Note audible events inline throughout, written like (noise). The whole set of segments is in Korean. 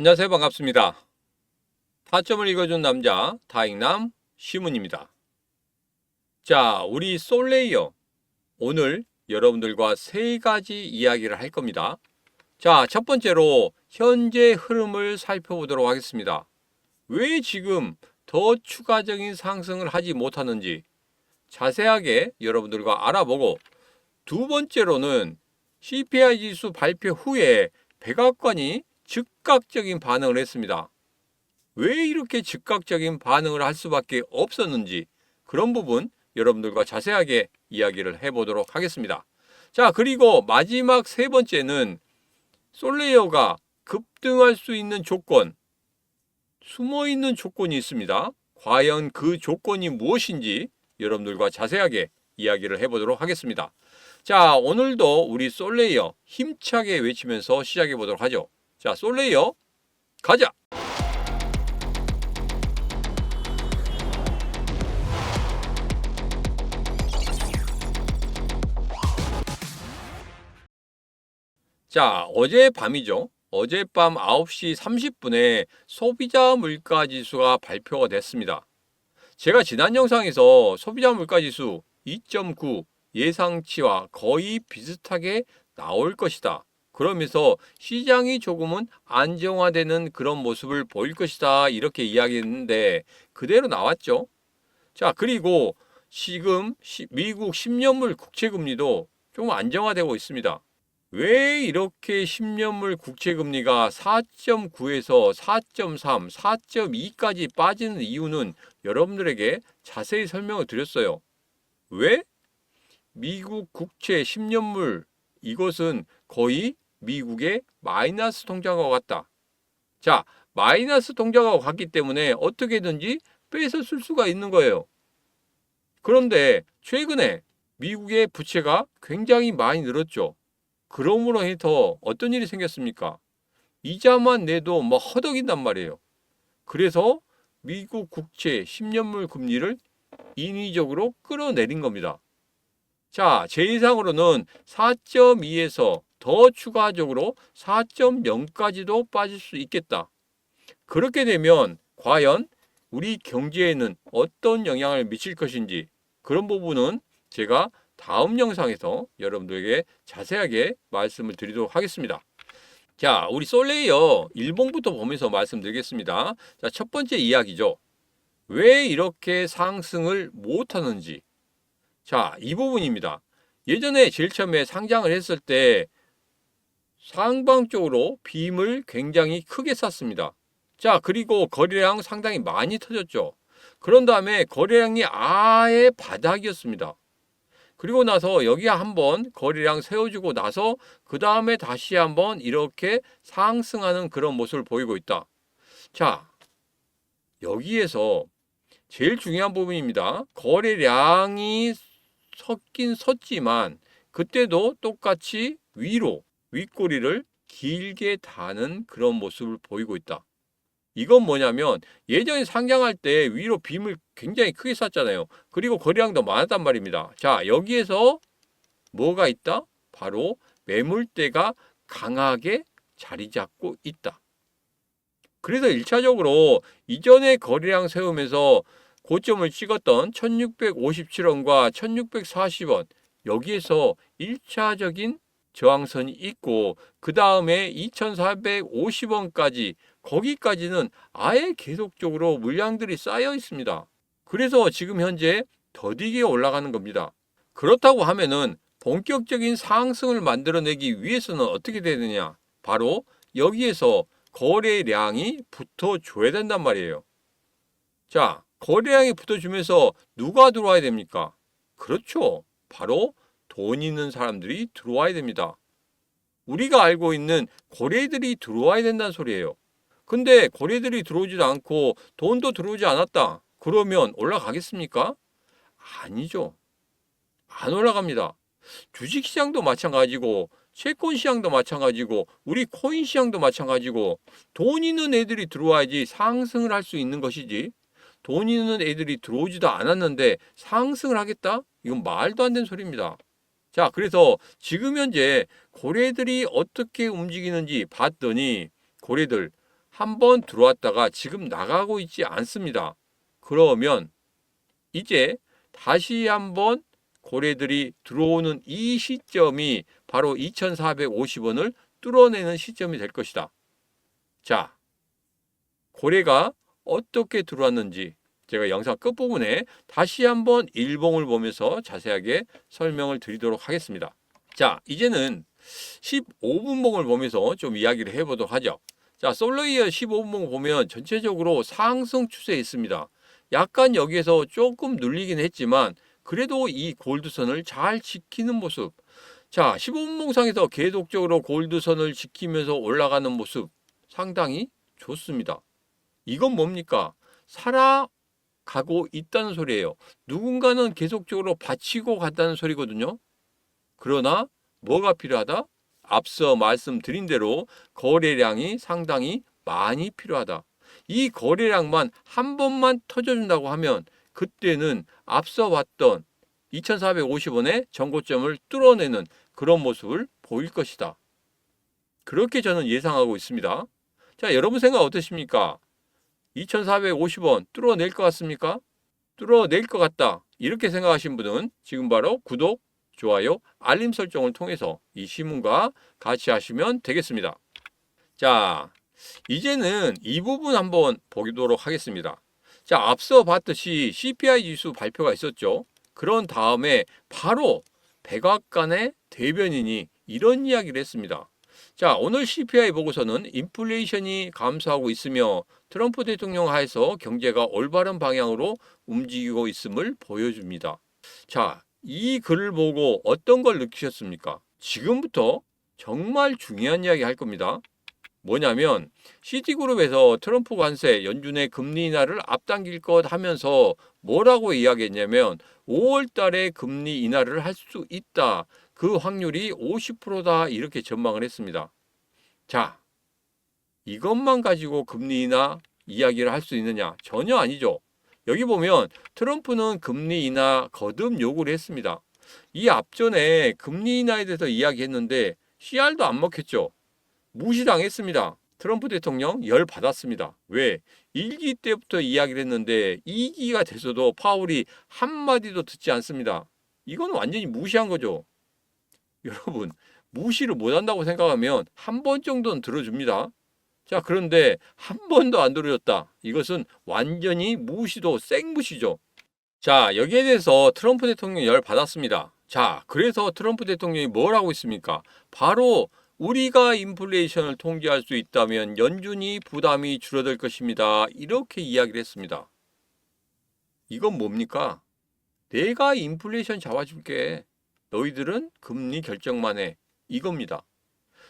안녕하세요. 반갑습니다. 타점을 읽어준 남자, 다익남 시문입니다. 자, 우리 솔레이어. 오늘 여러분들과 세 가지 이야기를 할 겁니다. 자, 첫 번째로 현재 흐름을 살펴보도록 하겠습니다. 왜 지금 더 추가적인 상승을 하지 못하는지 자세하게 여러분들과 알아보고 두 번째로는 CPI 지수 발표 후에 백악관이 즉각적인 반응을 했습니다. 왜 이렇게 즉각적인 반응을 할 수밖에 없었는지 그런 부분 여러분들과 자세하게 이야기를 해보도록 하겠습니다. 자, 그리고 마지막 세 번째는 솔레이어가 급등할 수 있는 조건, 숨어 있는 조건이 있습니다. 과연 그 조건이 무엇인지 여러분들과 자세하게 이야기를 해보도록 하겠습니다. 자, 오늘도 우리 솔레이어 힘차게 외치면서 시작해 보도록 하죠. 자, 솔레이어 가자. 자, 어제 밤이죠. 어젯밤 9시 30분에 소비자 물가 지수가 발표가 됐습니다. 제가 지난 영상에서 소비자 물가 지수 2.9 예상치와 거의 비슷하게 나올 것이다. 그러면서 시장이 조금은 안정화되는 그런 모습을 보일 것이다. 이렇게 이야기했는데 그대로 나왔죠. 자, 그리고 지금 시- 미국 10년물 국채 금리도 좀 안정화되고 있습니다. 왜 이렇게 10년물 국채 금리가 4.9에서 4.3, 4.2까지 빠지는 이유는 여러분들에게 자세히 설명을 드렸어요. 왜? 미국 국채 10년물 이것은 거의 미국의 마이너스 통장과 같다. 자, 마이너스 통장과 같기 때문에 어떻게든지 빼서 쓸 수가 있는 거예요. 그런데 최근에 미국의 부채가 굉장히 많이 늘었죠. 그러므로 해서 어떤 일이 생겼습니까? 이자만 내도 뭐 허덕인단 말이에요. 그래서 미국 국채 10년물 금리를 인위적으로 끌어내린 겁니다. 자, 제 예상으로는 4.2에서 더 추가적으로 4.0까지도 빠질 수 있겠다. 그렇게 되면 과연 우리 경제에는 어떤 영향을 미칠 것인지 그런 부분은 제가 다음 영상에서 여러분들에게 자세하게 말씀을 드리도록 하겠습니다. 자, 우리 솔레이어 일봉부터 보면서 말씀드리겠습니다. 자, 첫 번째 이야기죠. 왜 이렇게 상승을 못 하는지. 자, 이 부분입니다. 예전에 제일 처음에 상장을 했을 때 상방 쪽으로 빔을 굉장히 크게 쐈습니다. 자, 그리고 거래량 상당히 많이 터졌죠. 그런 다음에 거래량이 아예 바닥이었습니다. 그리고 나서 여기 한번 거래량 세워주고 나서 그 다음에 다시 한번 이렇게 상승하는 그런 모습을 보이고 있다. 자, 여기에서 제일 중요한 부분입니다. 거래량이 섰긴 섰지만 그때도 똑같이 위로 윗꼬리를 길게 다는 그런 모습을 보이고 있다. 이건 뭐냐면 예전에 상장할 때 위로 빔을 굉장히 크게 쐈잖아요. 그리고 거래량도 많았단 말입니다. 자, 여기에서 뭐가 있다? 바로 매물대가 강하게 자리 잡고 있다. 그래서 1차적으로 이전에 거래량 세우면서 고점을 찍었던 1657원과 1640원 여기에서 1차적인 저항선이 있고 그 다음에 2450원까지 거기까지는 아예 계속적으로 물량들이 쌓여 있습니다. 그래서 지금 현재 더디게 올라가는 겁니다. 그렇다고 하면은 본격적인 상승을 만들어내기 위해서는 어떻게 되느냐? 바로 여기에서 거래량이 붙어줘야 된단 말이에요. 자, 거래량이 붙어주면서 누가 들어와야 됩니까? 그렇죠. 바로 돈 있는 사람들이 들어와야 됩니다. 우리가 알고 있는 거래들이 들어와야 된다는 소리예요. 근데 거래들이 들어오지도 않고 돈도 들어오지 않았다. 그러면 올라가겠습니까? 아니죠. 안 올라갑니다. 주식 시장도 마찬가지고 채권 시장도 마찬가지고 우리 코인 시장도 마찬가지고 돈 있는 애들이 들어와야지 상승을 할 수 있는 것이지. 돈 있는 애들이 들어오지도 않았는데 상승을 하겠다? 이건 말도 안 되는 소리입니다. 자, 그래서 지금 현재 고래들이 어떻게 움직이는지 봤더니 고래들 한 번 들어왔다가 지금 나가고 있지 않습니다. 그러면 이제 다시 한번 고래들이 들어오는 이 시점이 바로 2,450원을 뚫어내는 시점이 될 것이다. 자, 고래가 어떻게 들어왔는지 제가 영상 끝부분에 다시 한번 일봉을 보면서 자세하게 설명을 드리도록 하겠습니다. 자, 이제는 15분봉을 보면서 좀 이야기를 해보도록 하죠. 자, 솔로이어 15분봉 보면 전체적으로 상승 추세에 있습니다. 약간 여기에서 조금 눌리긴 했지만 그래도 이 골드선을 잘 지키는 모습. 자, 15분봉상에서 계속적으로 골드선을 지키면서 올라가는 모습 상당히 좋습니다. 이건 뭡니까? 살아 가고 있다는 소리예요. 누군가는 계속적으로 받치고 간다는 소리거든요. 그러나 뭐가 필요하다? 앞서 말씀드린 대로 거래량이 상당히 많이 필요하다. 이 거래량만 한 번만 터져준다고 하면 그때는 앞서 봤던 2,450원의 전고점을 뚫어내는 그런 모습을 보일 것이다. 그렇게 저는 예상하고 있습니다. 자, 여러분 생각 어떠십니까? 2,450원 뚫어낼 것 같습니까? 뚫어낼 것 같다. 이렇게 생각하신 분은 지금 바로 구독, 좋아요, 알림 설정을 통해서 이 신문과 같이 하시면 되겠습니다. 자, 이제는 이 부분 한번 보도록 하겠습니다. 자, 앞서 봤듯이 CPI 지수 발표가 있었죠. 그런 다음에 바로 백악관의 대변인이 이런 이야기를 했습니다. 자, 오늘 CPI 보고서는 인플레이션이 감소하고 있으며 트럼프 대통령 하에서 경제가 올바른 방향으로 움직이고 있음을 보여줍니다. 자, 이 글을 보고 어떤 걸 느끼셨습니까? 지금부터 정말 중요한 이야기 할 겁니다. 뭐냐면 시티그룹에서 트럼프 관세 연준의 금리 인하를 앞당길 것 하면서 뭐라고 이야기했냐면 5월 달에 금리 인하를 할 수 있다. 그 확률이 50%다 이렇게 전망을 했습니다. 자, 이것만 가지고 금리 인하 이야기를 할 수 있느냐? 전혀 아니죠. 여기 보면 트럼프는 금리 인하 거듭 요구를 했습니다. 이 앞전에 금리 인하에 대해서 이야기했는데 CR도 안 먹혔죠. 무시당했습니다. 트럼프 대통령 열 받았습니다. 왜? 1기 때부터 이야기를 했는데 2기가 돼서도 파울이 한마디도 듣지 않습니다. 이건 완전히 무시한 거죠. (laughs) 여러분, 무시를 못한다고 생각하면 한 번 정도는 들어줍니다. 자, 그런데 한 번도 안 들어줬다. 이것은 완전히 무시도 생무시죠. 자, 여기에 대해서 트럼프 대통령이 열 받았습니다. 자, 그래서 트럼프 대통령이 뭘 하고 있습니까? 바로 우리가 인플레이션을 통제할 수 있다면 연준이 부담이 줄어들 것입니다. 이렇게 이야기를 했습니다. 이건 뭡니까? 내가 인플레이션 잡아줄게. 너희들은 금리 결정만 해. 이겁니다.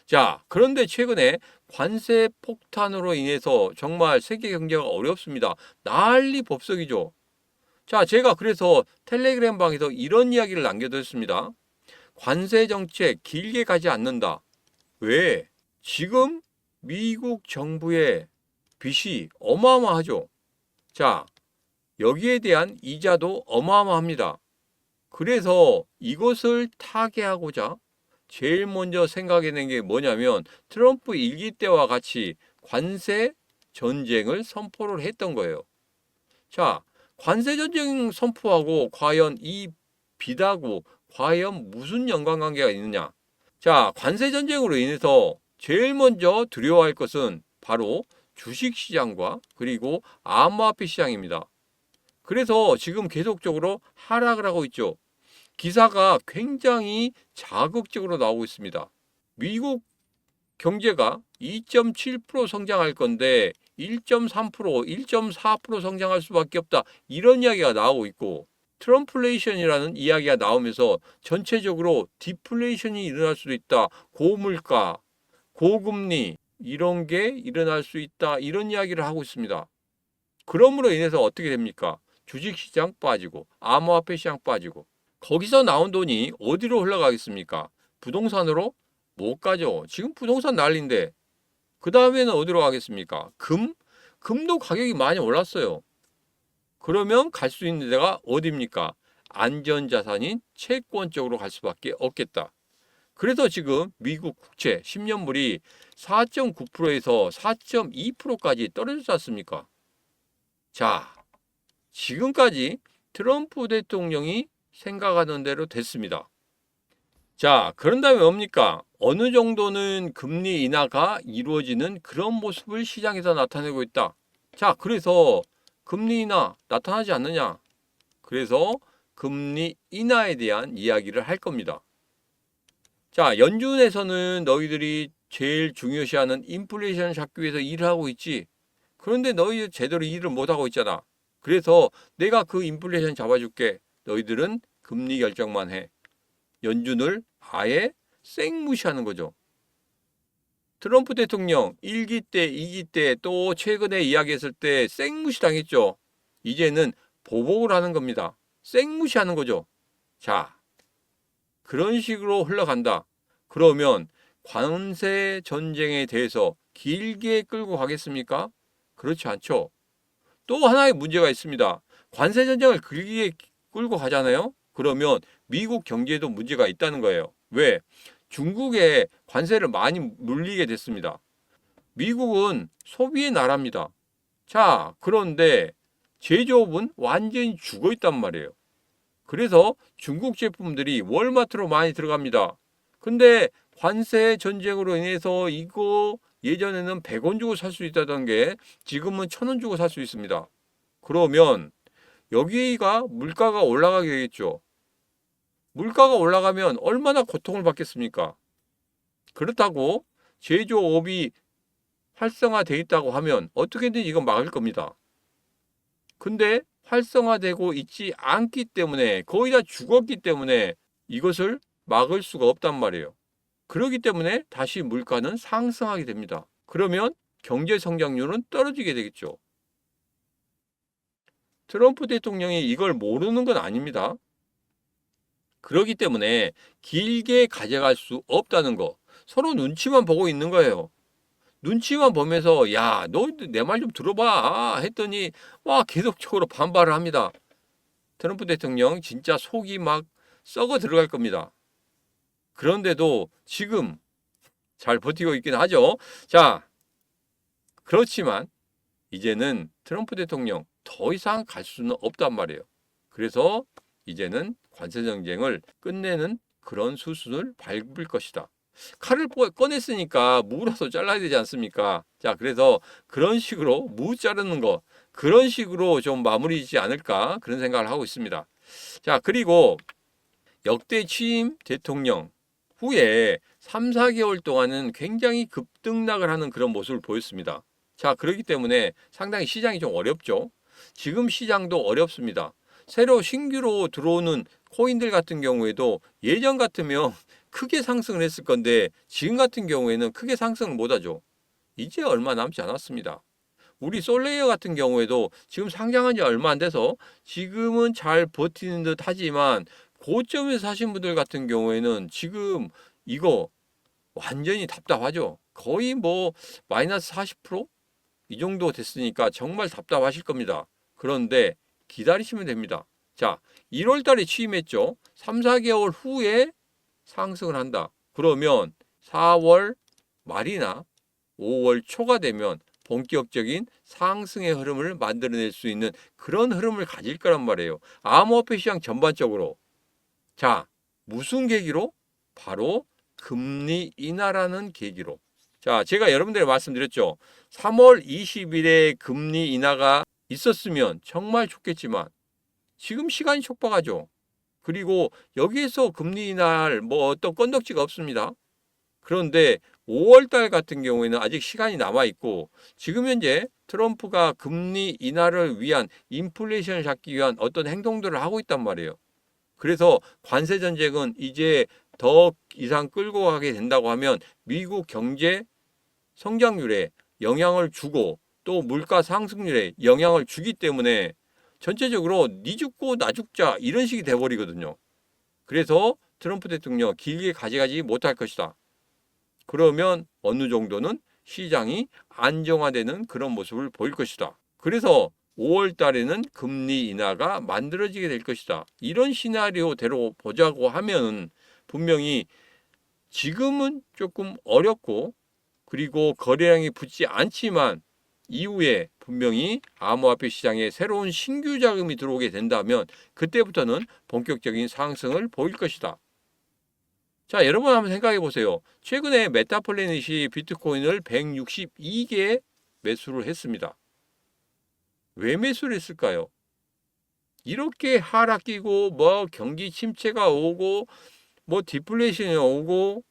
자, 그런데 최근에 관세 폭탄으로 인해서 정말 세계 경제가 어렵습니다. 난리 법석이죠. 자, 제가 그래서 텔레그램 방에서 이런 이야기를 남겨뒀습니다. 관세 정책 길게 가지 않는다. 왜? 지금 미국 정부의 빚이 어마어마하죠. 자, 여기에 대한 이자도 어마어마합니다. 그래서 이것을 타개하고자 제일 먼저 생각해낸 게 뭐냐면 트럼프 일기 때와 같이 관세 전쟁을 선포를 했던 거예요. 자, 관세 전쟁 선포하고 과연 이 빚하고 과연 무슨 연관관계가 있느냐? 자, 관세 전쟁으로 인해서 제일 먼저 두려워할 것은 바로 주식 시장과 그리고 암호화폐 시장입니다. 그래서 지금 계속적으로 하락을 하고 있죠. 기사가 굉장히 자극적으로 나오고 있습니다. 미국 경제가 2.7% 성장할 건데 1.3%, 1.4% 성장할 수밖에 없다. 이런 이야기가 나오고 있고 트럼플레이션이라는 이야기가 나오면서 전체적으로 디플레이션이 일어날 수도 있다. 고물가, 고금리 이런 게 일어날 수 있다. 이런 이야기를 하고 있습니다. 그러므로 인해서 어떻게 됩니까? 주식시장 빠지고 암호화폐 시장 빠지고 거기서 나온 돈이 어디로 흘러가겠습니까? 부동산으로 못 가죠. 지금 부동산 난리인데 그 다음에는 어디로 가겠습니까? 금? 금도 가격이 많이 올랐어요. 그러면 갈 수 있는 데가 어디입니까? 안전자산인 채권 쪽으로 갈 수밖에 없겠다. 그래서 지금 미국 국채 10년물이 4.9%에서 4.2%까지 떨어졌지 않습니까? 자, 지금까지 트럼프 대통령이 생각하는 대로 됐습니다. 자, 그런 다음에 뭡니까? 어느 정도는 금리 인하가 이루어지는 그런 모습을 시장에서 나타내고 있다. 자, 그래서 금리 인하 나타나지 않느냐? 그래서 금리 인하에 대한 이야기를 할 겁니다. 자, 연준에서는 너희들이 제일 중요시하는 인플레이션 잡기 위해서 일을 하고 있지. 그런데 너희 제대로 일을 못 하고 있잖아. 그래서 내가 그 인플레이션 잡아줄게. 너희들은 금리 결정만 해. 연준을 아예 생무시하는 거죠. 트럼프 대통령 1기 때, 2기 때, 또 최근에 이야기했을 때 생무시 당했죠. 이제는 보복을 하는 겁니다. 생무시하는 거죠. 자, 그런 식으로 흘러간다. 그러면 관세 전쟁에 대해서 길게 끌고 가겠습니까? 그렇지 않죠. 또 하나의 문제가 있습니다. 관세 전쟁을 길게 끌고 가잖아요. 그러면 미국 경제에도 문제가 있다는 거예요. 왜? 중국에 관세를 많이 물리게 됐습니다. 미국은 소비의 나라입니다. 자, 그런데 제조업은 완전히 죽어 있단 말이에요. 그래서 중국 제품들이 월마트로 많이 들어갑니다. 근데 관세 전쟁으로 인해서 이거 예전에는 100원 주고 살 수 있다던 게 지금은 1000원 주고 살 수 있습니다. 그러면 여기가 물가가 올라가게 되겠죠. 물가가 올라가면 얼마나 고통을 받겠습니까? 그렇다고 제조업이 활성화돼 있다고 하면 어떻게든 이건 막을 겁니다. 근데 활성화되고 있지 않기 때문에 거의 다 죽었기 때문에 이것을 막을 수가 없단 말이에요. 그렇기 때문에 다시 물가는 상승하게 됩니다. 그러면 경제 성장률은 떨어지게 되겠죠. 트럼프 대통령이 이걸 모르는 건 아닙니다. 그렇기 때문에 길게 가져갈 수 없다는 거. 서로 눈치만 보고 있는 거예요. 눈치만 보면서 야, 너 내 말 좀 들어봐 했더니 와 계속적으로 반발을 합니다. 트럼프 대통령 진짜 속이 막 썩어 들어갈 겁니다. 그런데도 지금 잘 버티고 있긴 하죠. 자, 그렇지만 이제는 트럼프 대통령 더 이상 갈 수는 없단 말이에요. 그래서 이제는 관세 정쟁을 끝내는 그런 수순을 밟을 것이다. 칼을 꺼냈으니까 무라도 잘라야 되지 않습니까? 자, 그래서 그런 식으로 무 자르는 거, 그런 식으로 좀 마무리지 않을까 그런 생각을 하고 있습니다. 자, 그리고 역대 취임 대통령 후에 3, 4개월 동안은 굉장히 급등락을 하는 그런 모습을 보였습니다. 자, 그렇기 때문에 상당히 시장이 좀 어렵죠. 지금 시장도 어렵습니다. 새로 신규로 들어오는 코인들 같은 경우에도 예전 같으면 (laughs) 크게 상승을 했을 건데 지금 같은 경우에는 크게 상승을 못 하죠. 이제 얼마 남지 않았습니다. 우리 솔레이어 같은 경우에도 지금 상장한 지 얼마 안 돼서 지금은 잘 버티는 듯 하지만 고점에서 사신 분들 같은 경우에는 지금 이거 완전히 답답하죠. 거의 뭐 마이너스 40%이 정도 됐으니까 정말 답답하실 겁니다. 그런데 기다리시면 됩니다. 자, 1월 달에 취임했죠. 3, 4개월 후에 상승을 한다. 그러면 4월 말이나 5월 초가 되면 본격적인 상승의 흐름을 만들어낼 수 있는 그런 흐름을 가질 거란 말이에요. 암호화폐 시장 전반적으로. 자, 무슨 계기로? 바로 금리 인하라는 계기로. 자, 제가 여러분들에 말씀드렸죠. 3월 20일에 금리 인하가 있었으면 정말 좋겠지만 지금 시간이 촉박하죠. 그리고 여기에서 금리 인하할 뭐 어떤 건덕지가 없습니다. 그런데 5월 달 같은 경우에는 아직 시간이 남아 있고 지금 현재 트럼프가 금리 인하를 위한 인플레이션을 잡기 위한 어떤 행동들을 하고 있단 말이에요. 그래서 관세 전쟁은 이제 더 이상 끌고 가게 된다고 하면 미국 경제 성장률에 영향을 주고 또 물가 상승률에 영향을 주기 때문에 전체적으로 니 죽고 나 죽자 이런 식이 돼버리거든요. 그래서 트럼프 대통령 길게 가져가지 못할 것이다. 그러면 어느 정도는 시장이 안정화되는 그런 모습을 보일 것이다. 그래서 5월 달에는 금리 인하가 만들어지게 될 것이다. 이런 시나리오대로 보자고 하면 분명히 지금은 조금 어렵고 그리고 거래량이 붙지 않지만 이후에 분명히 암호화폐 시장에 새로운 신규 자금이 들어오게 된다면 그때부터는 본격적인 상승을 보일 것이다. 자, 여러분 한번 생각해 보세요. 최근에 메타플래닛이 비트코인을 162개 매수를 했습니다. 왜 매수를 했을까요? 이렇게 하락 끼고 뭐 경기 침체가 오고 뭐 디플레이션이 오고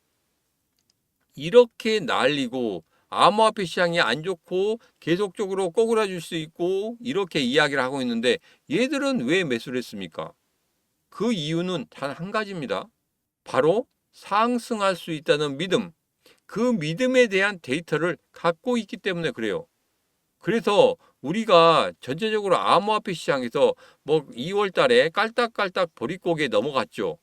이렇게 날리고 암호화폐 시장이 안 좋고 계속적으로 꼬꾸라질 수 있고 이렇게 이야기를 하고 있는데 얘들은 왜 매수를 했습니까? 그 이유는 단 한 가지입니다. 바로 상승할 수 있다는 믿음. 그 믿음에 대한 데이터를 갖고 있기 때문에 그래요. 그래서 우리가 전체적으로 암호화폐 시장에서 뭐 2월 달에 깔딱깔딱 보릿고개 넘어갔죠.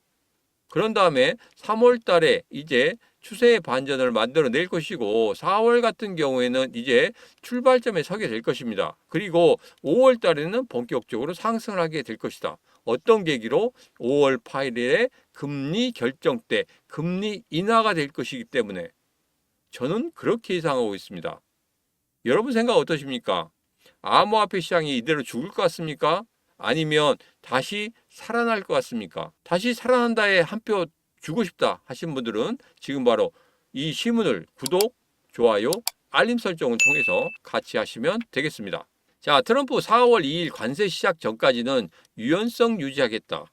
그런 다음에 3월 달에 이제 추세의 반전을 만들어 낼 것이고 4월 같은 경우에는 이제 출발점에 서게 될 것입니다. 그리고 5월 달에는 본격적으로 상승을 하게 될 것이다. 어떤 계기로 5월 8일에 금리 결정 때 금리 인하가 될 것이기 때문에 저는 그렇게 예상하고 있습니다. 여러분 생각 어떠십니까? 암호화폐 시장이 이대로 죽을 것 같습니까? 아니면 다시 살아날 것 같습니까? 다시 살아난다에 한 표 주고 싶다 하신 분들은 지금 바로 이 시문을 구독, 좋아요, 알림 설정을 통해서 같이 하시면 되겠습니다. 자, 트럼프 4월 2일 관세 시작 전까지는 유연성 유지하겠다.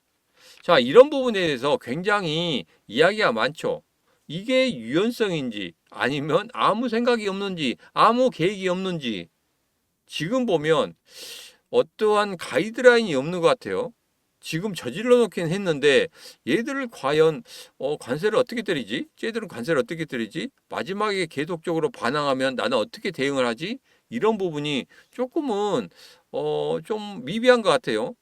자, 이런 부분에 대해서 굉장히 이야기가 많죠. 이게 유연성인지 아니면 아무 생각이 없는지 아무 계획이 없는지 지금 보면 어떠한 가이드라인이 없는 것 같아요. 지금 저질러 놓긴 했는데 얘들을 과연 어, 관세를 어떻게 때리지? 쟤들은 관세를 어떻게 때리지? 마지막에 계속적으로 반항하면 나는 어떻게 대응을 하지? 이런 부분이 조금은 어, 좀 미비한 것 같아요.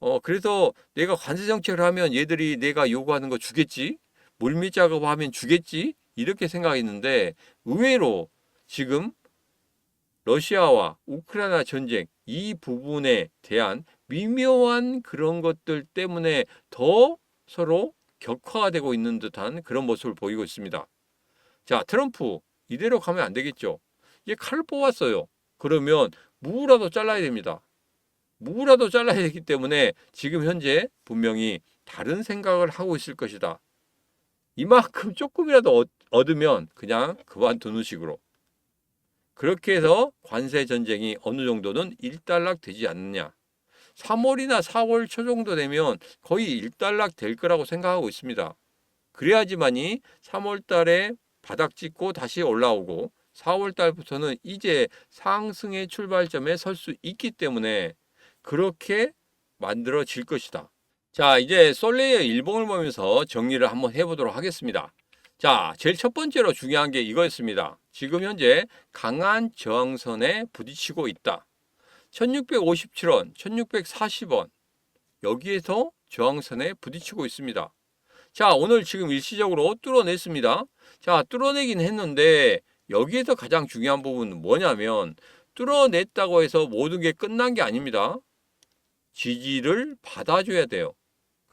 어, 그래서 내가 관세 정책을 하면 얘들이 내가 요구하는 거 주겠지? 물밑 작업하면 주겠지? 이렇게 생각했는데 의외로 지금 러시아와 우크라이나 전쟁 이 부분에 대한 미묘한 그런 것들 때문에 더 서로 격화가 되고 있는 듯한 그런 모습을 보이고 있습니다. 자, 트럼프 이대로 가면 안 되겠죠. 이제 칼을 뽑았어요. 그러면 무라도 잘라야 됩니다. 무라도 잘라야 되기 때문에 지금 현재 분명히 다른 생각을 하고 있을 것이다. 이만큼 (laughs) 조금이라도 얻- 얻으면 그냥 그만두는 식으로. 그렇게 해서 관세 전쟁이 어느 정도는 일단락 되지 않느냐. 3월이나 4월 초 정도 되면 거의 일단락 될 거라고 생각하고 있습니다. 그래야지만이 3월 달에 바닥 찍고 다시 올라오고 4월 달부터는 이제 상승의 출발점에 설 수 있기 때문에 그렇게 만들어질 것이다. 자, 이제 솔레이어 일봉을 보면서 정리를 한번 해보도록 하겠습니다. 자, 제일 첫 번째로 중요한 게 이거였습니다. 지금 현재 강한 저항선에 부딪히고 있다. 1657원, 1640원. 여기에서 저항선에 부딪히고 있습니다. 자, 오늘 지금 일시적으로 뚫어냈습니다. 자, 뚫어내긴 했는데 여기에서 가장 중요한 부분은 뭐냐면 뚫어냈다고 해서 모든 게 끝난 게 아닙니다. 지지를 받아줘야 돼요.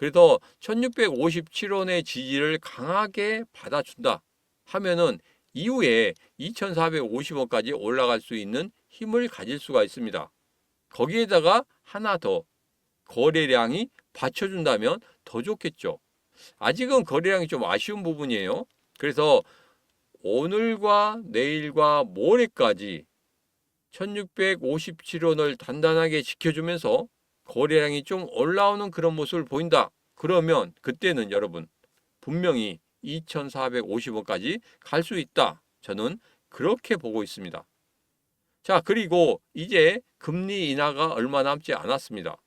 그래서 1657원의 지지를 강하게 받아준다 하면은 이후에 2450원까지 올라갈 수 있는 힘을 가질 수가 있습니다. 거기에다가 하나 더 거래량이 받쳐준다면 더 좋겠죠. 아직은 거래량이 좀 아쉬운 부분이에요. 그래서 오늘과 내일과 모레까지 1657원을 단단하게 지켜주면서 거래량이 좀 올라오는 그런 모습을 보인다. 그러면 그때는 여러분 분명히 2450원까지 갈 수 있다. 저는 그렇게 보고 있습니다. 자, 그리고 이제 금리 인하가 얼마 남지 않았습니다.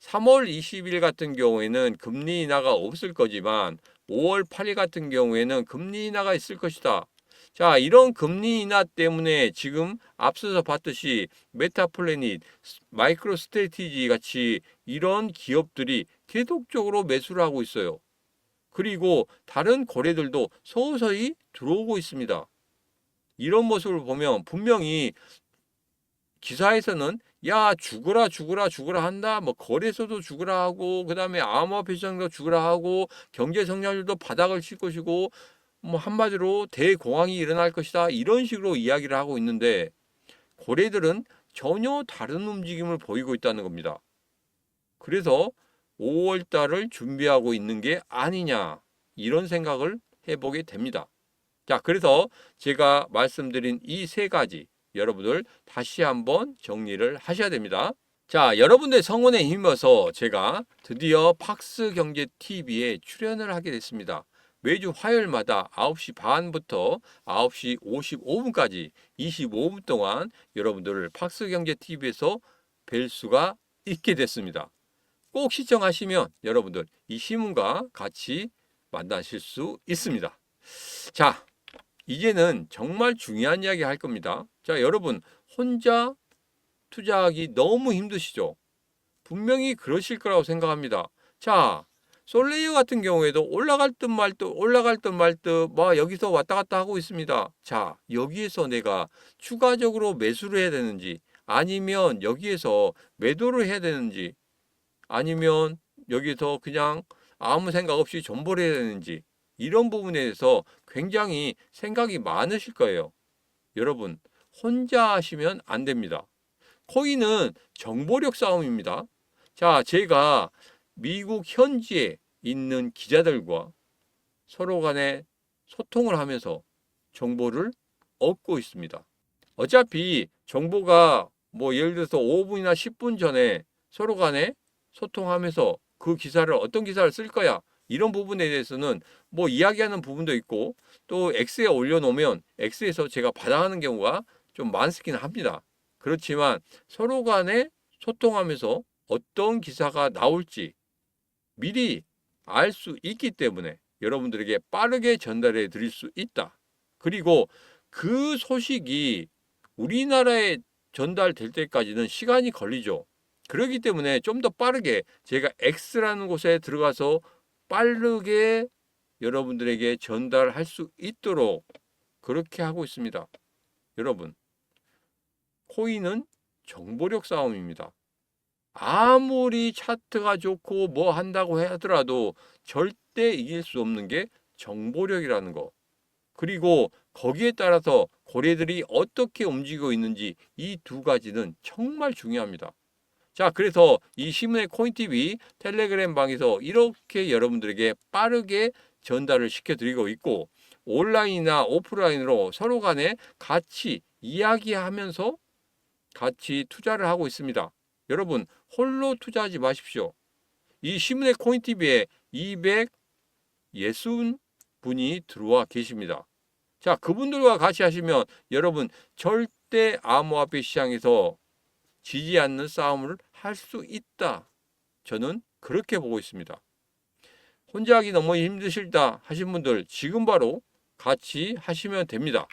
3월 20일 같은 경우에는 금리 인하가 없을 거지만 5월 8일 같은 경우에는 금리 인하가 있을 것이다. 자, 이런 금리 인하 때문에 지금 앞서서 봤듯이 메타플래닛, 마이크로 스트레티지 같이 이런 기업들이 계속적으로 매수를 하고 있어요. 그리고 다른 거래들도 서서히 들어오고 있습니다. 이런 모습을 보면 분명히 기사에서는 야 죽으라 죽으라 죽으라 한다 뭐 거래소도 죽으라 하고 그다음에 암호화폐 시장도 죽으라 하고 경제 성장률도 바닥을 칠 것이고 뭐 한마디로 대공황이 일어날 것이다 이런 식으로 이야기를 하고 있는데 고래들은 전혀 다른 움직임을 보이고 있다는 겁니다. 그래서 5월 달을 준비하고 있는 게 아니냐 이런 생각을 해보게 됩니다. 자, 그래서 제가 말씀드린 이 세 가지 여러분들 다시 한번 정리를 하셔야 됩니다. 자, 여러분들 성원에 힘입어서 제가 드디어 팍스 경제 TV에 출연을 하게 됐습니다. 매주 화요일마다 9시 반부터 9시 55분까지 25분 동안 여러분들을 팍스 경제 TV에서 뵐 수가 있게 됐습니다. 꼭 시청하시면 여러분들 이 신문과 같이 만나실 수 있습니다. 자, 이제는 정말 중요한 이야기 할 겁니다. 자, 여러분 혼자 투자하기 너무 힘드시죠? 분명히 그러실 거라고 생각합니다. 자, 솔레이어 같은 경우에도 올라갈 듯 말 듯 올라갈 듯 말 듯 막 여기서 왔다 갔다 하고 있습니다. 자, 여기에서 내가 추가적으로 매수를 해야 되는지 아니면 여기에서 매도를 해야 되는지 아니면 여기서 그냥 아무 생각 없이 존버를 해야 되는지 이런 부분에 대해서 굉장히 생각이 많으실 거예요. 여러분, 혼자 하시면 안 됩니다. 코인은 정보력 싸움입니다. 자, 제가 미국 현지에 있는 기자들과 서로 간에 소통을 하면서 정보를 얻고 있습니다. 어차피 정보가 뭐 예를 들어서 5분이나 10분 전에 서로 간에 소통하면서 그 기사를 어떤 기사를 쓸 거야 이런 부분에 대해서는 뭐 이야기하는 부분도 있고 또 X에 올려놓으면 X에서 제가 받아가는 경우가 좀 많긴 합니다. 그렇지만 서로 간에 소통하면서 어떤 기사가 나올지 미리 알 수 있기 때문에 여러분들에게 빠르게 전달해 드릴 수 있다. 그리고 그 소식이 우리나라에 전달될 때까지는 시간이 걸리죠. 그렇기 때문에 좀 더 빠르게 제가 X라는 곳에 들어가서 빠르게 여러분들에게 전달할 수 있도록 그렇게 하고 있습니다. 여러분, 코인은 정보력 싸움입니다. 아무리 차트가 좋고 뭐 한다고 하더라도 절대 이길 수 없는 게 정보력이라는 거. 그리고 거기에 따라서 고래들이 어떻게 움직이고 있는지 이 두 가지는 정말 중요합니다. 자, 그래서 이 신문의 코인TV 텔레그램 방에서 이렇게 여러분들에게 빠르게 전달을 시켜드리고 있고 온라인이나 오프라인으로 서로 간에 같이 이야기하면서 같이 투자를 하고 있습니다. 여러분 홀로 투자하지 마십시오. 이 신문의 코인TV에 260 분이 들어와 계십니다. 자, 그분들과 같이 하시면 여러분 절대 암호화폐 시장에서 지지 않는 싸움을 할 수 있다. 저는 그렇게 보고 있습니다. 혼자 하기 너무 힘드실다 하신 분들 지금 바로 같이 하시면 됩니다.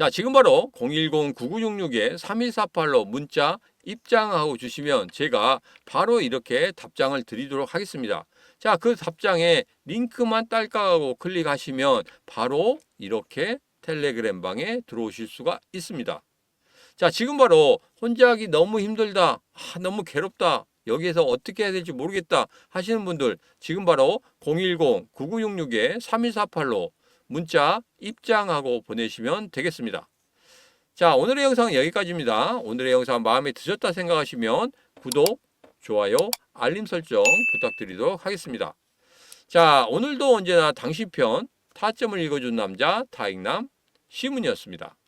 자, 지금 바로 010-9966-3148로 문자 입장하고 주시면 제가 바로 이렇게 답장을 드리도록 하겠습니다. 자, 그 답장에 링크만 딸깍하고 클릭하시면 바로 이렇게 텔레그램 방에 들어오실 수가 있습니다. 자, 지금 바로 혼자 하기 너무 힘들다. 아, 너무 괴롭다. 여기에서 어떻게 해야 될지 모르겠다 하시는 분들 지금 바로 010-9966-3148로 문자 입장하고 보내시면 되겠습니다. 자, 오늘의 영상은 여기까지입니다. 오늘의 영상 마음에 드셨다 생각하시면 구독, 좋아요, 알림 설정 부탁드리도록 하겠습니다. 자, 오늘도 언제나 당신 편 타점을 읽어준 남자 타익남 시문이었습니다.